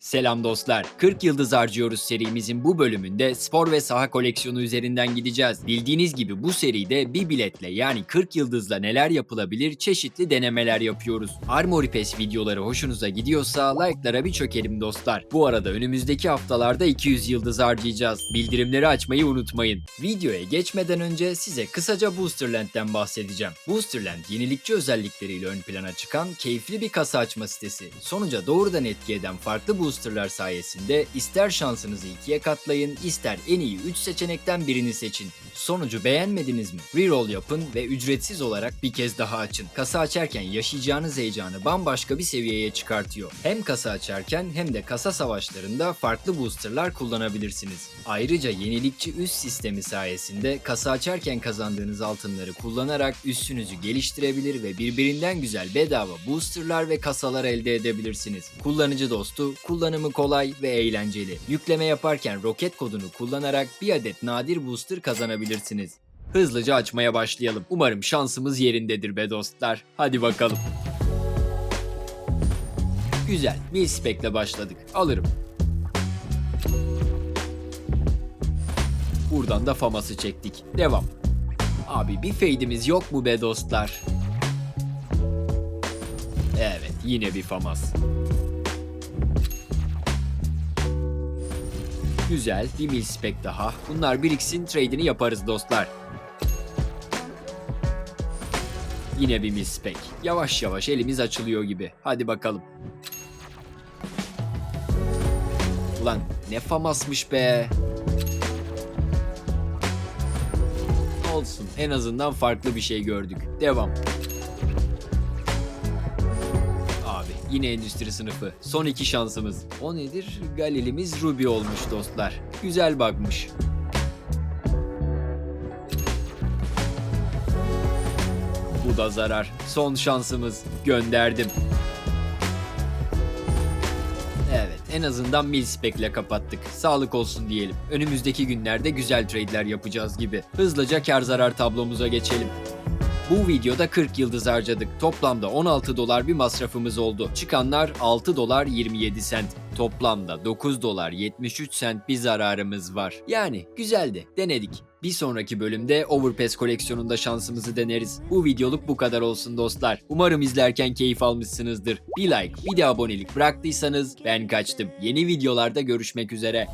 Selam dostlar. 40 yıldız harcıyoruz serimizin bu bölümünde spor ve saha koleksiyonu üzerinden gideceğiz. Bildiğiniz gibi bu seride bir biletle yani 40 yıldızla neler yapılabilir çeşitli denemeler yapıyoruz. Armory Pass videoları hoşunuza gidiyorsa like'lara bir çökelim dostlar. Bu arada önümüzdeki haftalarda 200 yıldız harcayacağız. Bildirimleri açmayı unutmayın. Videoya geçmeden önce size kısaca Boosterland'den bahsedeceğim. Boosterland yenilikçi özellikleriyle ön plana çıkan keyifli bir kasa açma sitesi. Sonuca doğrudan etki eden farklı boosterlar sayesinde ister şansınızı ikiye katlayın, ister en iyi 3 seçenekten birini seçin. Sonucu beğenmediniz mi? Reroll yapın ve ücretsiz olarak bir kez daha açın. Kasa açarken yaşayacağınız heyecanı bambaşka bir seviyeye çıkartıyor. Hem kasa açarken hem de kasa savaşlarında farklı boosterlar kullanabilirsiniz. Ayrıca yenilikçi üst sistemi sayesinde kasa açarken kazandığınız altınları kullanarak üssünüzü geliştirebilir ve birbirinden güzel bedava boosterlar ve kasalar elde edebilirsiniz. Kullanıcı dostu, kullanımı kolay ve eğlenceli. Yükleme yaparken roket kodunu kullanarak bir adet nadir booster kazanabilirsiniz. Hızlıca açmaya başlayalım. Umarım şansımız yerindedir be dostlar. Hadi bakalım. Güzel. Milspec'le başladık. Alırım. Buradan da faması çektik. Devam. Abi bir fade'imiz yok mu be dostlar? Evet yine bir famas. Güzel bir milspec daha. Bunlar biriksin trade'ini yaparız dostlar. Yine bir milspec. Yavaş yavaş elimiz açılıyor gibi. Hadi bakalım. Ulan ne famasmış be. Olsun en azından farklı bir şey gördük. Devam. Yine endüstri sınıfı. Son iki şansımız. O nedir? Galilimiz Ruby olmuş dostlar. Güzel bakmış. Bu da zarar. Son şansımız. Gönderdim. Evet, en azından Milspec'le kapattık. Sağlık olsun diyelim. Önümüzdeki günlerde güzel trade'ler yapacağız gibi. Hızlıca kar zarar tablomuza geçelim. Bu videoda 40 yıldız harcadık. Toplamda 16 dolar bir masrafımız oldu. Çıkanlar 6 dolar 27 sent. Toplamda 9 dolar 73 sent bir zararımız var. Yani güzeldi. Denedik. Bir sonraki bölümde Overpass koleksiyonunda şansımızı deneriz. Bu videoluk bu kadar olsun dostlar. Umarım izlerken keyif almışsınızdır. Bir like, bir de abonelik bıraktıysanız ben kaçtım. Yeni videolarda görüşmek üzere.